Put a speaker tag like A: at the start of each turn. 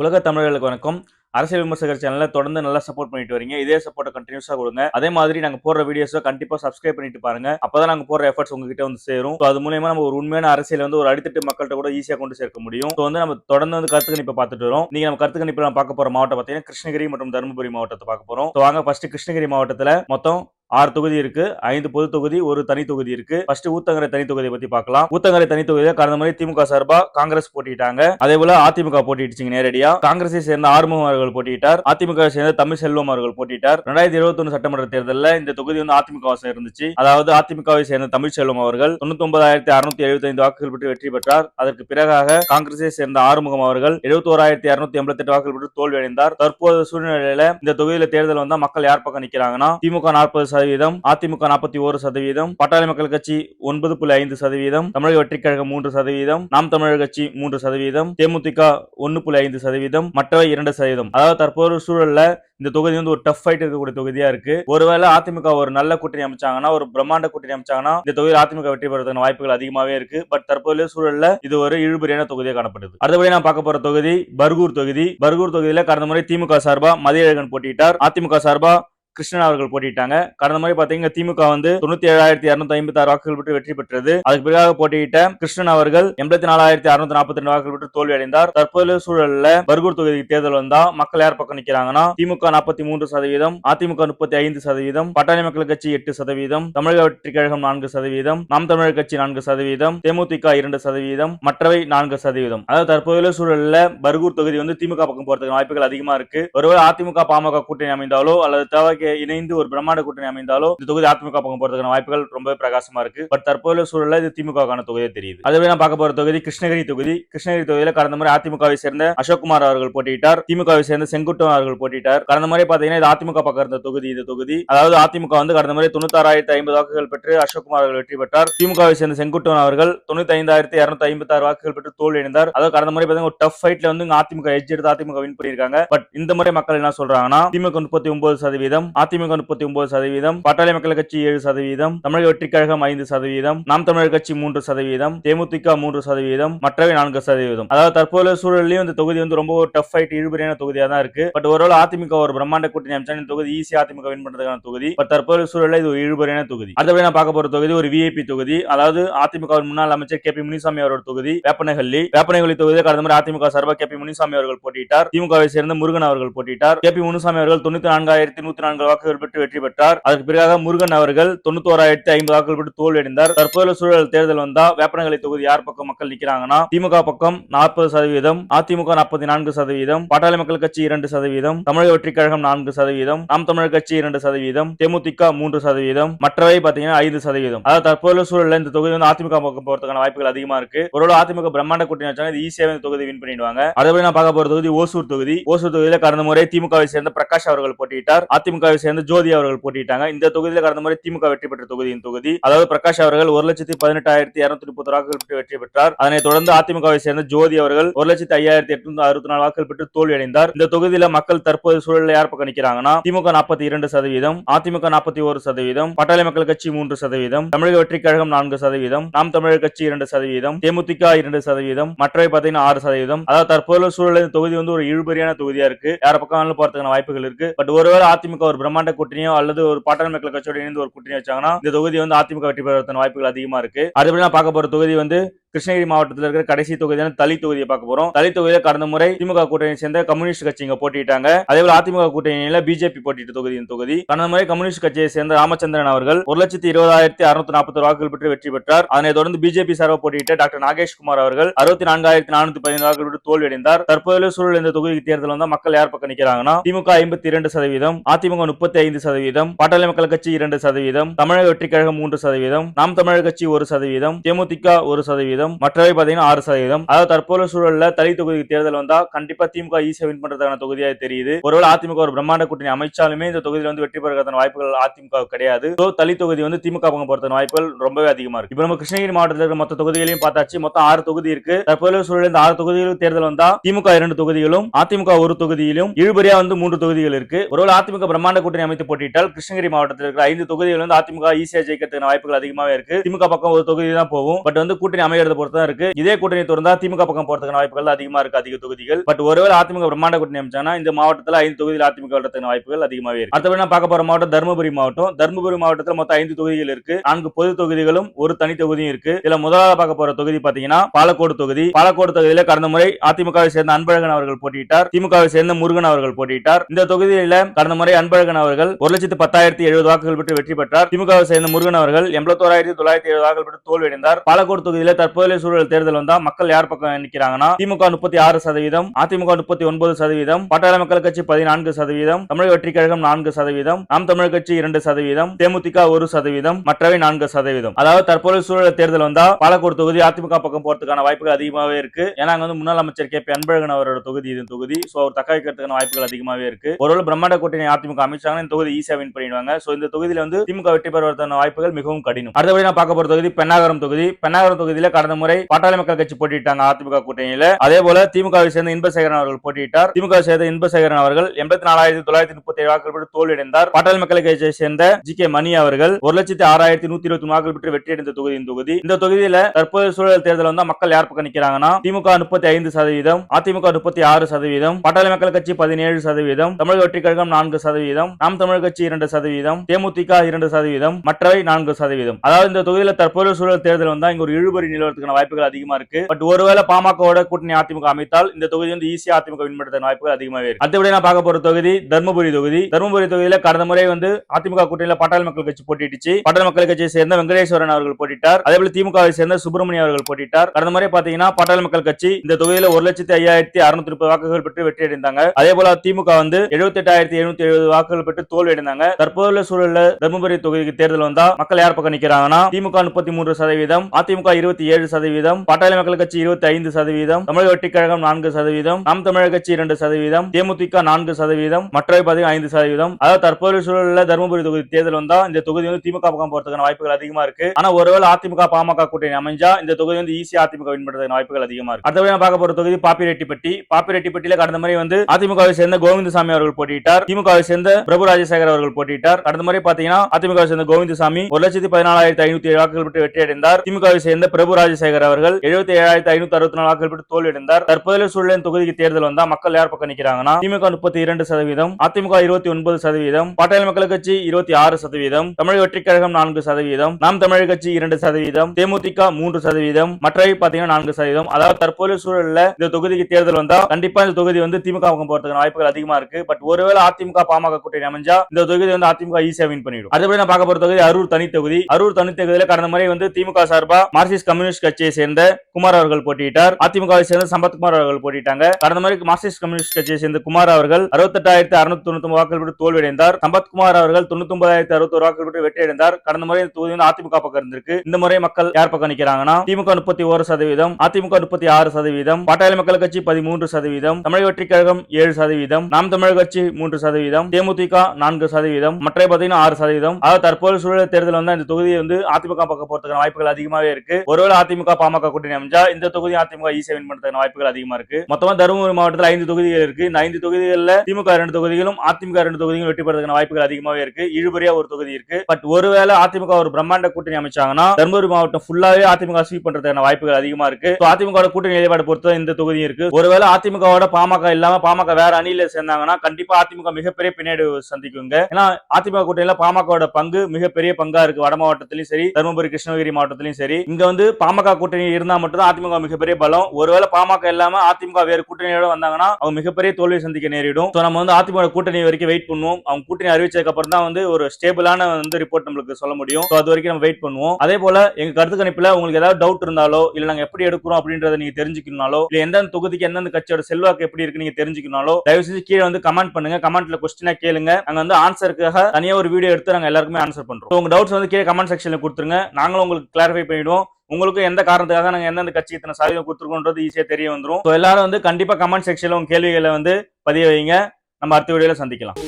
A: உலக தமிழர்களுக்கு வணக்கம். அரசியல் விமர்சகர் சேனல்ல தொடர்ந்து நல்லா சப்போர்ட் பண்ணிட்டு வரீங்க. இதே சப்போர்ட்டை கண்டினியூஸா கொடுங்க. அதே மாதிரி நாங்க போடுற வீடியோஸை கண்டிப்பா சப்ஸ்கிரைப் பண்ணிட்டு பாருங்க. அப்பதான் நாங்க போற எஃபர்ட்ஸ் உங்ககிட்ட வந்து சேரும். அது மூலயமா நம்ம ஒரு உண்மையான அரசியல் வந்து ஒரு அடித்தட்டு மக்கள்கிட்ட கூட ஈஸியா கொண்டு சேர்க்க முடியும். வந்து நம்ம தொடர்ந்து வந்து கருத்து கணிப்பை பார்த்துட்டு வரோம். நீங்க நம்ம கருத்து கணிப்பு நம்ம பார்க்க போற மாவட்டம் பார்த்தீங்கன்னா கிருஷ்ணகிரி மற்றும் தருமபுரி மாவட்டத்தை பார்க்க போறோம். வாங்க ஃபர்ஸ்ட் கிருஷ்ணகிரி மாவட்டத்துல மொத்தம் ஆறு தொகுதி இருக்கு ஐந்து பொது தொகுதி ஒரு தனி தொகுதி இருக்கு. ஃபர்ஸ்ட் ஊத்தங்கரை தனி தொகுதியை பத்தி பார்க்கலாம். ஊத்தங்கரை தனி தொகுதியை கடந்த முறை திமுக சார்பா காங்கிரஸ் போட்டிட்டாங்க அதே போல அதிமுக போட்டிடுச்சுங்க நேரடியா. காங்கிரஸை சேர்ந்த ஆறுமுகம் அவர்கள் போட்டியிட்டார். அதிமுக சேர்ந்த தமிழ் செல்வம் அவர்கள் போட்டிட்டார் ரெண்டாயிரத்தி இருபத்தி ஒன்று சட்டமன்ற தேர்தலில் இந்த தொகுதி வந்து அதிமுக இருந்துச்சு அதாவது அதிமுகவை சேர்ந்த தமிழ் செல்வம் அவர்கள் தொண்ணூத்தி ஒன்பதாயிரத்தி அறுநூத்தி எழுபத்தி ஐந்து வாக்குகள் பெற்று வெற்றி பெற்றார். அதற்கு பிறகாக காங்கிரஸை சேர்ந்த ஆறுமுகம் அவர்கள் எழுபத்தி ஓராயிரத்தி அறுநூத்தி எண்பத்தி எட்டு வாக்குகள் பெற்று தோல்வியடைந்தார். தற்போது சூழ்நிலையில இந்த தொகுதியில தேர்தல் வந்தா மக்கள் யார் பக்கம் நிக்கிறாங்கன்னா திமுக நாற்பது சதவீதம் அதிமுக நாற்பத்தி ஒரு சதவீதம் பட்டாளி மக்கள் கட்சி ஒன்பது புள்ளி ஐந்து சதவீதம் தமிழக வெற்றிக் கழகம் மூன்று சதவீதம் நாம் தமிழர் கட்சி மூன்று சதவீதம் தேமுதிக ஒன்னு புள்ளி ஐந்து சதவீதம் மற்றவை இரண்டு சதவீதம். அதாவது தற்போது சூழல்ல இந்த தொகுதி வந்து ஒரு டஃப் ஃபைட் இருக்கக்கூடிய தொகுதியா இருக்கு. ஒருவேளை அதிமுக ஒரு நல்ல கூட்டணி அமைச்சாங்கன்னா ஒரு பிரம்மாண்ட கூட்டணி அமைச்சாங்கன்னா இந்த தொகுதியில் அதிமுக வெற்றி பெறதுக்கான வாய்ப்புகள் அதிகமாவே இருக்கு. பட் தற்போதைய சூழல்ல இது ஒரு இழுபறியான தொகுதியாக காணப்படுது. அடுத்தபடி நான் பார்க்க போற தொகுதி பர்கூர் தொகுதி. பர்கூர் தொகுதியில கடந்த முறை திமுக சார்பா மதியழகன் போட்டியிட்டார். அதிமுக சார்பா கிருஷ்ணன் அவர்கள் போட்டியிட்டாங்க. கடந்த முறை பாத்தீங்கன்னா திமுக வந்து தொண்ணூத்தி ஏழாயிரத்தி இருநூத்தி ஐம்பத்தி ஆறு வாக்குகள் பெற்று வெற்றி பெற்றது. அதுக்கு பிறகு போட்டியிட்ட கிருஷ்ணன் அவர்கள் எண்பத்தி நாலாயிரத்தி அறுநூத்தி நாற்பத்தி ரெண்டு வாக்குகள் பெற்று தோல்வி அடைந்தார் தற்போதைய சூழல்ல பர்கூர் தொகுதிக்கு தேர்தல் வந்தா மக்கள் யார் பக்கம் நிக்கிறாங்கன்னா திமுக நாற்பத்தி மூன்று சதவீதம் அதிமுக முப்பத்தி ஐந்து சதவீதம் பட்டாளி மக்கள் கட்சி எட்டு சதவீதம் தமிழக வெற்றி கழகம் நான்கு சதவீதம் நாம் தமிழர் கட்சி நான்கு சதவீதம் தேமுதிக இரண்டு சதவீதம் மற்றவை நான்கு சதவீதம். அதாவது தற்போதைய சூழல்ல பர்கூர் தொகுதி வந்து திமுக பக்கம் போறதுக்கு வாய்ப்புகள் அதிகமா இருக்கு. ஒருவேளை அதிமுக பாமக கூட்டணி அமைந்தாலோ அல்லது தேவைக்கு இணைந்து ஒரு பிரம்மாண்ட கூட்டணி அமைந்தாலோ இந்த தொகுதி அதிமுக பக்கம் போறதுக்கான வாய்ப்புகள் ரொம்ப பிரகாசமா இருக்கு. பட் தற்போதைய சூழல்ல இது திமுகக்கான தொகுதியே தெரியுது. அதுவே நான் பார்க்க போற தொகுதி கிருஷ்ணகிரி தொகுதி. கிருஷ்ணகிரி தொகுதியில கடந்த முறை அதிமுகவை சேர்ந்த அசோக்குமார் அவர்கள் போட்டியிட்டார். திமுகவை சேர்ந்த செங்குட்டம் அவர்கள் போட்டியிட்டார். கடந்த முறை பாத்தீங்கன்னா இது அதிமுக பக்கம் இருந்த தொகுதி இந்த தொகுதி. அதாவது அதிமுக வந்து கடந்த முறை தொண்ணூத்தாறாயிரத்தி ஐம்பது வாக்குகள் பெற்று அசோக்குமார் அவர்கள் வெற்றி பெற்றார். திமுகவை சேர்ந்த செங்குட்டன் அவர்கள் தொண்ணூத்தி ஐந்தாயிரத்தி இருநூத்தி ஐம்பத்தி ஆறு வாக்குகள் பெற்று தோல்வி அடைந்தார். அதாவது கடந்த முறை பாத்தீங்கன்னா ஒரு டஃப் ஃபைட்ல வந்து அதிமுக எஜ் எடுத்து அதிமுக வின் பண்ணியிருக்காங்க. பட் இந்த முறை மக்கள் என்ன சொல்றாங்கன்னா திமுக முப்பத்தி ஒன்பது சதவீதம் அதிமுக முப்பத்தி ஒன்பது சதவீதம் பட்டாளி மக்கள் கட்சி ஏழு சதவீதம் தமிழக வெற்றிக் கழகம் ஐந்து சதவீதம் நாம் தமிழர் கட்சி மூன்று சதவீதம் தேமுதிக மூன்று சதவீதம் மற்றவை நான்கு சதவீதம். அதாவது தற்போதைய சூழலையும் இந்த தொகுதி வந்து ரொம்ப டஃப் ஆயிட்டு இழுபறியான தொகுதியா தான் இருக்கு. பட் ஒருவேளை அதிமுக ஒரு பிரம்மாண்ட கூட்டணி அமைச்சா இந்த தொகுதி ஈஸியா அதிமுக வின் பண்றதுக்கான தொகுதி. பட் தற்போதைய சூழல இது ஒரு இழுபறியான தொகுதி. அடுத்தபடி நான் பார்க்க போற தொகுதி ஒரு விஐபி தொகுதி. அதாவது அதிமுக முன்னாள் அமைச்சர் கே பி முனிசாமி அவரோட தொகுதி வேப்பனஹள்ளி. வேப்பனஹள்ளி தொகுதியில் கடந்த முறை அதிமுக சார்பாக கே பி முனிசாமி அவர்கள் போட்டியிட்டார். திமுகவை சேர்ந்த முருகன் அவர்கள் போட்டியிட்டார். கே பி முனுசாமி அவர்கள் தொண்ணூத்தி நான்காயிரத்தி நூத்தி நான்கு வாக்குகள் பெற்று வெற்றி பெற்றார். அதற்கு பிறகாக முருகன் அவர்கள் தொண்ணூத்தோராயிரத்தி ஐம்பது வாக்குகள் பெற்று தோல்வியடைந்தார். தற்போதைய சூழல் தேர்தல் வந்தா வேப்பனங்களை தொகுதி யார் பக்கம் மக்கள் நிற்கிறாங்கன்னா திமுக பக்கம் நாற்பது சதவீதம் அதிமுக நாற்பத்தி நான்கு சதவீதம் பாட்டாளி மக்கள் கட்சி இரண்டு சதவீதம் தமிழக வெற்றி கழகம் நான்கு சதவீதம் நாம் தமிழர் கட்சி இரண்டு சதவீதம் தேமுதிக மூன்று சதவீதம் மற்றவை பாத்தீங்கன்னா ஐந்து சதவீதம். அதாவது தற்போதைய சூழல்ல இந்த தொகுதி வந்து அதிமுக பக்கம் போறதுக்கான வாய்ப்புகள் அதிகமா இருக்கு. ஒருவேளை அதிமுக பிரம்மாண்ட கூட்டணி வச்சாங்க இது ஈஸியாக இந்த தொகுதி வின் பண்ணிடுவாங்க. அதே நான் பார்க்க போற தொகுதி ஓசூர் தொகுதி. ஓசூர் தொகுதியில கடந்த முறை திமுகவை சேர்ந்த பிரகாஷ் அவர்கள் போட்டியிட்டார். அதிமுக திமுகவை சேர்ந்த ஜோதி அவர்கள் போட்டியிட்டாங்க. இந்த தொகுதியில் கடந்த முறை திமுக வெற்றி பெற்ற தொகுதியின் தொகுதி. அதாவது பிரகாஷ் அவர்கள் ஒரு லட்சத்தி பதினெட்டாயிரத்தி இருநூத்தி முப்பது வாக்குகள் பெற்று வெற்றி பெற்றார். அதனைத் தொடர்ந்து அதிமுகவை சேர்ந்த ஜோதி அவர்கள் ஒரு லட்சத்தி ஐயாயிரத்தி எட்நூத்தி அறுபத்தி நாலு வாக்குகள் பெற்று தோல்வியடைந்தார் இந்த தொகுதியில மக்கள் தற்போது சூழலில் யார் பக்கம் நிற்கிறாங்கன்னா திமுக நாற்பத்தி இரண்டு சதவீதம் அதிமுக நாற்பத்தி ஒரு சதவீதம் பட்டாளி மக்கள் கட்சி மூன்று சதவீதம் தமிழக வெற்றிக் கழகம் நான்கு சதவீதம் நாம் தமிழர் கட்சி இரண்டு சதவீதம் தேமுதிக இரண்டு சதவீதம் மற்றவை பார்த்தீங்கன்னா ஆறு சதவீதம். அதாவது தற்போது சூழலில் இந்த தொகுதி வந்து ஒரு இழுபறியான தொகுதியா இருக்கு. யார பக்கம் போறதுக்கான வாய்ப்புகள் இருக்கு. பட் ஒருவேளை அதிமுக ஒரு பிரம்மாண்ட கூட்டணியோ அல்லது ஒரு பாட்டாளி மக்கள் கட்சியோட இணைந்து ஒரு கூட்டணி வச்சாங்கன்னா இந்த தொகுதி வந்து அதிமுக வெற்றி பெறுவதற்கான வாய்ப்புகள் அதிகமா இருக்கு. அதுபடி நான் பார்க்க போற தொகுதி வந்து கிருஷ்ணகிரி மாவட்டத்தில் இருக்கிற கடைசி தொகுதியான தளி தொகுதியை பார்க்க போறோம். தளி தொகுதியில கடந்த முறை திமுக கூட்டணியை சேர்ந்த கம்யூனிஸ்ட் கட்சி இங்க போட்டிட்டாங்க அதே போல அதிமுக கூட்டணியில பிஜேபி போட்டிட்டு தொகுதியின் தொகுதி. கடந்த முறை கம்யூனிஸ்ட் கட்சியை சேர்ந்த ராமச்சந்திரன் அவர்கள் ஒரு லட்சத்தி இருபதாயிரத்தி அறுநூத்தி நாற்பத்தி வாக்குகள் பெற்று வெற்றி பெற்றார். அதனைத் தொடர்ந்து பிஜேபி சார்பாக போட்டியிட்ட டாக்டர் நாகேஷ்குமார் அவர்கள் அறுபத்தி நான்காயிரத்தி நானூத்தி பதினைந்து வாக்குகள் பெற்று தோல்வியடைந்தார். தற்போதைய சூழல் இந்த தொகுதிக்கு தேர்தல் வந்தா மக்கள் யார் பக்கம் நிக்கிறாங்கன்னா திமுக ஐம்பத்தி இரண்டு சதவீதம் அதிமுக முப்பத்தி ஐந்து சதவீதம் பாட்டாளி மக்கள் கட்சி இரண்டு சதவீதம் தமிழக வெற்றி கழகம் மூன்று சதவீதம் நாம் தமிழர் கட்சி ஒரு சதவீதம் தேமுதிக ஒரு சதவீதம் சதவீதம். மற்றவை பாத்தீங்கன்னா ஆறு சதவீதம். அதாவது தற்போதைய சூழல்ல தனி தொகுதிக்கு தேர்தல் வந்தா கண்டிப்பா திமுக ஈஸியா வின் பண்றதுக்கான தொகுதியாக தெரியுது. ஒருவேளை அதிமுக ஒரு பிரம்மாண்ட கூட்டணி அமைச்சாலுமே இந்த தொகுதியில் வந்து வெற்றி பெறதுக்கான வாய்ப்புகள் அதிமுக கிடையாது. ஸோ தனி தொகுதி வந்து திமுக பக்கம் போறதுக்கான வாய்ப்புகள் ரொம்பவே அதிகமா இருக்கு. இப்போ நம்ம கிருஷ்ணகிரி மாவட்டத்தில் இருக்கிற மொத்த தொகுதிகளையும் பார்த்தாச்சு. மொத்தம் ஆறு தொகுதி இருக்கு. தற்போதைய சூழல் இந்த ஆறு தொகுதிகளுக்கு தேர்தல் வந்தா திமுக இரண்டு தொகுதிகளும் அதிமுக ஒரு தொகுதியிலும் இழுபறியா வந்து மூன்று தொகுதிகள் இருக்கு. ஒருவேளை அதிமுக பிரம்மாண்ட கூட்டணி அமைத்து போட்டியிட்டால் கிருஷ்ணகிரி மாவட்டத்தில் இருக்கிற ஐந்து தொகுதிகள் வந்து அதிமுக ஈஸியா ஜெயிக்கிறதுக்கான வாய்ப்புகள் அதிகமாவே இருக்கு. திமுக பக்கம் ஒரு தொகுதி தான் போகும். பட் வந்து கூட்டணி அமைகிறது அமையறத பொறுத்து தான் இருக்கு. இதே கூட்டணி தொடர்ந்தா திமுக பக்கம் போறதுக்கான வாய்ப்புகள் அதிகமா இருக்கு அதிக தொகுதிகள். பட் ஒருவேளை அதிமுக பிரம்மாண்ட கூட்டணி அமைச்சாங்கன்னா இந்த மாவட்டத்தில் ஐந்து தொகுதியில் அதிமுக வரதுக்கான வாய்ப்புகள் அதிகமாகவே இருக்கு. அடுத்தபடி நான் பார்க்க போற மாவட்டம் தருமபுரி மாவட்டம். தருமபுரி மாவட்டத்தில் மொத்தம் ஐந்து தொகுதிகள் இருக்கு. நான்கு பொது தொகுதிகளும் ஒரு தனி தொகுதியும் இருக்கு. இதுல முதலாவது பார்க்க போற தொகுதி பாத்தீங்கன்னா பாலக்கோடு தொகுதி. பாலக்கோடு தொகுதியில கடந்த முறை அதிமுகவை சேர்ந்த அன்பழகன் அவர்கள் போட்டியிட்டார். திமுகவை சேர்ந்த முருகன் அவர்கள் போட்டியிட்டார். இந்த தொகுதியில கடந்த முறை அன்பழகன் அவர்கள் ஒரு லட்சத்து பத்தாயிரத்தி எழுபது வாக்குகள் பெற்று வெற்றி பெற்றார். திமுகவை சேர்ந்த முருகன் அவர்கள் எண்பத்தோராயிரத்தி தொள்ளாயிரத்தி எழுபது வாக்குகள் பெற்று தோல்வியடைந்தார். பாலக்கோடு தொகுதியில தற்போதைய சூழல் தேர்தல் வந்தா மக்கள் யார் பக்கம் நிற்கிறாங்கன்னா திமுக முப்பத்தி ஆறு சதவீதம் அதிமுக முப்பத்தி ஒன்பது சதவீதம் பட்டாள மக்கள் கட்சி பதினான்கு சதவீதம் தமிழக வெற்றி கழகம் நான்கு சதவீதம் நாம் தமிழர் கட்சி இரண்டு சதவீதம் தேமுதிக ஒரு சதவீதம் மற்றவை நான்கு சதவீதம். அதாவது தற்போதைய சூழல் தேர்தல் வந்தா பாலக்கோடு தொகுதி அதிமுக பக்கம் போறதுக்கான வாய்ப்புகள் அதிகமாவே இருக்கு. ஏன்னா அங்க வந்து முன்னாள் அமைச்சர் கே. பி. அன்பழகன் அவரோட தொகுதி இது தொகுதி. சோ அவர் தக்க வைக்கிறதுக்கான வாய்ப்புகள் அதிகமாவே இருக்கு. ஒருவேளை பிரம்மாண்ட கூட்டணி அதிமுக அமைச்சாங்கன்னா இந்த தொகுதி ஈஸியா வின் பண்ணிடுவாங்க. சோ இந்த தொகுதியில வந்து திமுக வெற்றி பெறுவதற்கான வாய்ப்புகள் மிகவும் கடினம். அடுத்தபடி நான் பார்க்க போற தொகுதி பெண்ணாகரம் தொகுதி. பெண்ணாகரம் தொகுதியில கடந்த கடந்த முறை பாட்டாளி மக்கள் கட்சி போட்டியிட்டாங்க அதிமுக கூட்டணியில. அதே போல திமுகவை சேர்ந்த இன்பசேகரன் அவர்கள் போட்டியிட்டார். திமுக சேர்ந்த இன்பசேகரன் அவர்கள் எண்பத்தி நாலாயிரத்தி தொள்ளாயிரத்தி முப்பத்தி ஏழு வாக்குகள் பெற்று தோல்வியடைந்தார். பாட்டாளி மக்கள் கட்சியை சேர்ந்த ஜி கே மணி அவர்கள் ஒரு லட்சத்தி ஆறாயிரத்தி நூத்தி இருபத்தி வாக்குகள் பெற்று வெற்றியடைந்த தொகுதி இந்த தொகுதி. இந்த தொகுதியில தற்போதைய சூழல் தேர்தல் வந்தா மக்கள் யார் பக்கம் நிக்கிறாங்கன்னா திமுக முப்பத்தி ஐந்து சதவீதம் அதிமுக முப்பத்தி ஆறு சதவீதம் பாட்டாளி மக்கள் கட்சி பதினேழு சதவீதம் தமிழக வெற்றி கழகம் நான்கு சதவீதம் நாம் தமிழர் கட்சி இரண்டு சதவீதம் தேமுதிக இரண்டு சதவீதம் மற்றவை நான்கு சதவீதம். அதாவது இந்த தொகுதியில தற்போதைய சூழல் தேர்தல் வந்தா இங்க ஒரு இழுபறி நிலவரத்தை நிலவரத்துக்கான வாய்ப்புகள் அதிகமா இருக்கு. பட் ஒருவேளை பாமகவோட கூட்டணி அதிமுக அமைத்தால் இந்த தொகுதி வந்து ஈஸியா அதிமுக வின் பண்றதுக்கான வாய்ப்புகள் அதிகமாவே இருக்கு. அடுத்தபடி நான் பார்க்க போற தொகுதி தர்மபுரி தொகுதி. தர்மபுரி தொகுதியில கடந்த முறை வந்து அதிமுக கூட்டணியில பட்டாளி மக்கள் கட்சி போட்டியிடுச்சு. பட்டாளி மக்கள் கட்சியை சேர்ந்த வெங்கடேஸ்வரன் அவர்கள் போட்டிட்டார். அதே போல திமுகவை சேர்ந்த சுப்பிரமணியம் அவர்கள் போட்டிட்டார். கடந்த முறை பாத்தீங்கன்னா பட்டாளி மக்கள் கட்சி இந்த தொகுதியில ஒரு லட்சத்தி ஐயாயிரத்தி அறுநூத்தி முப்பது வாக்குகள் பெற்று வெற்றி அடைந்தாங்க. அதே போல திமுக வந்து எழுபத்தி எட்டாயிரத்தி எழுநூத்தி எழுபது வாக்குகள் பெற்று தோல்வி அடைந்தாங்க. தற்போதுள்ள சூழல்ல தர்மபுரி தொகுதிக்கு தேர்தல் வந்தா மக்கள் யார் பக்கம் நிக்கிறாங்கன்னா திமுக முப்பத்தி மூன்று சதவீதம் அதிமுக இருபத்தி ஏழு சதவீதம் பாட்டாளி மக்கள் கட்சி இருபத்தி ஐந்து சதவீதம் தமிழக வெற்றி கழகம் நான்கு சதவீதம் நாம் தமிழக கட்சி இரண்டு சதவீதம் தேமுதிக நான்கு சதவீதம் மற்றவை பாத்தீங்கன்னா ஐந்து சதவீதம். அதாவது தற்போதைய சூழலில் தருமபுரி தொகுதி தேர்தல் வந்தா இந்த தொகுதி வந்து திமுக பக்கம் போறதுக்கான வாய்ப்புகள் அதிகமா இருக்கு. ஆனா ஒருவேளை அதிமுக பாமக கூட்டணி அமைஞ்சா இந்த தொகுதி வந்து ஈஸியா அதிமுக வின் பண்றதுக்கான வாய்ப்புகள் அதிகமா இருக்கு. அடுத்தபடி பார்க்க போற தொகுதி பாப்பிரெட்டிப்பட்டி. பாப்பிரெட்டிப்பட்டியில கடந்த முறை வந்து அதிமுகவை சேர்ந்த கோவிந்தசாமி அவர்கள் போட்டியிட்டார். திமுகவை சேர்ந்த பிரபு ராஜசேகர் அவர்கள் போட்டியிட்டார். கடந்த முறை பாத்தீங்கன்னா அதிமுகவை சேர்ந்த கோவிந்தசாமி ஒரு லட்சத்தி பதினாலாயிரத்தி ஐநூத்தி ஏழு வாக்குகள் பெற்று வெற்றி அடைந்தார் திமுகவை சேர்ந்த பிரபு ராஜசேகர் அவர்கள் எழுபத்தி ஏழாயிரத்தி ஐநூத்தி அறுபத்தி நாலு வாக்குகள் பெற்று தோல்வியடைந்தார். தற்போதைய சூழலின் தொகுதிக்கு தேர்தல் வந்தா மக்கள் யார் பக்கம் நிக்கிறாங்கன்னா திமுக முப்பத்தி இரண்டு சதவீதம் அதிமுக இருபத்தி ஒன்பது சதவீதம் பாட்டாளி மக்கள் கட்சி இருபத்தி ஆறு சதவீதம் தமிழக வெற்றி கழகம் நான்கு சதவீதம் நாம் தமிழக கட்சி இரண்டு சதவீதம் தேமுதிக மூன்று சதவீதம் மற்றவை பாத்தீங்கன்னா நான்கு சதவீதம். அதாவது தற்போதைய சூழல்ல இந்த தொகுதிக்கு தேர்தல் வந்தா கண்டிப்பா இந்த தொகுதி வந்து திமுக பக்கம் போறதுக்கான வாய்ப்புகள் அதிகமா இருக்கு. பட் ஒருவேளை அதிமுக பாமக கூட்டணி அமைஞ்சா இந்த தொகுதி வந்து அதிமுக ஈஸியா வின் பண்ணிடும். அதுபடி நான் பார்க்க போற தொகுதி அரூர் தனி தொகுதி அரூர் தனி தொகுதியில கடந்த முறை வந்து திமுக சார்பா மார்க்சிஸ்ட் கம்யூனிஸ்ட் கம்யூனிஸ்ட் கட்சியை சேர்ந்த குமார் அவர்கள் போட்டியிட்டார். அதிமுகவை சேர்ந்த சம்பத்குமார் அவர்கள் போட்டியிட்டாங்க. கடந்த மாதிரி மார்க்சிஸ்ட் கம்யூனிஸ்ட் கட்சியை சேர்ந்த குமார் அவர்கள் அறுபத்தெட்டாயிரத்தி அறுநூத்தி தொண்ணூத்தி வாக்குகள் பெற்று தோல்வியடைந்தார். சம்பத்குமார் அவர்கள் தொண்ணூத்தி ஒன்பதாயிரத்தி அறுபத்தொரு வாக்குகள் பெற்று வெற்றியடைந்தார். கடந்த முறை இந்த தொகுதி அதிமுக பக்கம் இருந்திருக்கு. இந்த முறை மக்கள் யார் பக்கம் நிக்கிறாங்கன்னா திமுக முப்பத்தி ஒரு சதவீதம் அதிமுக முப்பத்தி ஆறு சதவீதம் பாட்டாளி மக்கள் கட்சி பதிமூன்று சதவீதம் தமிழக வெற்றி கழகம் ஏழு சதவீதம் நாம் தமிழக கட்சி மூன்று சதவீதம் தேமுதிக நான்கு சதவீதம் மற்ற பார்த்தீங்கன்னா ஆறு சதவீதம். அதாவது தற்போது சூழல் தேர்தல் வந்து இந்த தொகுதியை வந்து அதிமுக பக்கம் போறதுக்கான வாய்ப்புகள் அதிகமாகவே இருக்கு. ஒருவேளை அதிமுக பாமக கூட்டணி அமைஞ்சா இந்த தொகுதி அதிமுக e ஈஸியா வின் பண்றதுக்கான வாய்ப்புகள் அதிகமா இருக்கு. மொத்தமா தருமபுரி மாவட்டத்தில் ஐந்து தொகுதிகள் இருக்கு. இந்த ஐந்து தொகுதிகளில் திமுக ரெண்டு தொகுதிகளும் அதிமுக ரெண்டு தொகுதிகளும் வெற்றி பெறதுக்கான வாய்ப்புகள் அதிகமாவே இருக்கு. இழுபறியா ஒரு தொகுதி இருக்கு. பட் ஒருவேளை அதிமுக ஒரு பிரம்மாண்ட கூட்டணி அமைச்சாங்கன்னா தருமபுரி மாவட்டம் ஃபுல்லாவே அதிமுக ஸ்வீப் பண்றதுக்கான வாய்ப்புகள் அதிகமா இருக்கு. அதிமுக கூட்டணி நிலைப்பாடு பொறுத்த இந்த தொகுதியும் இருக்கு. ஒருவேளை அதிமுகவோட பாமக இல்லாம பாமக வேற அணியில சேர்ந்தாங்கன்னா கண்டிப்பா அதிமுக மிகப்பெரிய பின்னாடி சந்திக்குங்க. ஏன்னா அதிமுக கூட்டணியில பாமகவோட பங்கு மிகப்பெரிய பங்கா இருக்கு. வட மாவட்டத்திலயும் சரி தருமபுரி கிருஷ்ணகிரி மாவட்டத்திலயும் சரி. இங்க வந்து பாமக பாமக கூட்டணி இருந்தா மட்டும் தான் அதிமுக மிகப்பெரிய பலம். ஒருவேளை பாமக இல்லாம அதிமுக வேறு கூட்டணியோட வந்தாங்கன்னா அவங்க மிகப்பெரிய தோல்வியை சந்திக்க நேரிடும். நம்ம வந்து அதிமுக கூட்டணி வரைக்கும் வெயிட் பண்ணுவோம். அவங்க கூட்டணி அறிவிச்சதுக்கு அப்புறம் தான் வந்து ஒரு ஸ்டேபிளான வந்து ரிப்போர்ட் நம்மளுக்கு சொல்ல முடியும். அது வரைக்கும் நம்ம வெயிட் பண்ணுவோம். அதே போல எங்க கருத்து கணிப்புல உங்களுக்கு ஏதாவது டவுட் இருந்தாலோ இல்ல நாங்க எப்படி எடுக்கிறோம் அப்படின்றத நீங்க தெரிஞ்சுக்கணும்னாலோ இல்ல எந்தெந்த தொகுதிக்கு எந்தெந்த கட்சியோட செல்வாக்கு எப்படி இருக்கு நீங்க தெரிஞ்சுக்கணும்னாலோ தயவு செஞ்சு கீழே வந்து கமெண்ட் பண்ணுங்க. கமெண்ட்ல கொஸ்டினா கேளுங்க. நாங்க வந்து ஆன்சருக்காக தனியா ஒரு வீடியோ எடுத்து நாங்க எல்லாருக்குமே ஆன்சர் பண்றோம். உங்க டவுட்ஸ் வந்து கீழே கமெண்ட் செக்ஷன்ல கொடுத்துருங்க. நாங்களும் உங்களுக்கு கிளாரிஃபை பண்ணிடுவோம். உங்களுக்கு எந்த காரணத்துக்காக நாங்க எந்தெந்த கட்சி இத்தனை சதவீதம் கொடுத்துருக்கோன்றது ஈஸியா தெரிய வந்துரும். ஸோ எல்லாரும் வந்து கண்டிப்பா கமெண்ட் செக்ஷன்ல உங்க கேள்விகளை வந்து பதிய வைங்க. நம்ம அடுத்த வீடியோல சந்திக்கலாம்.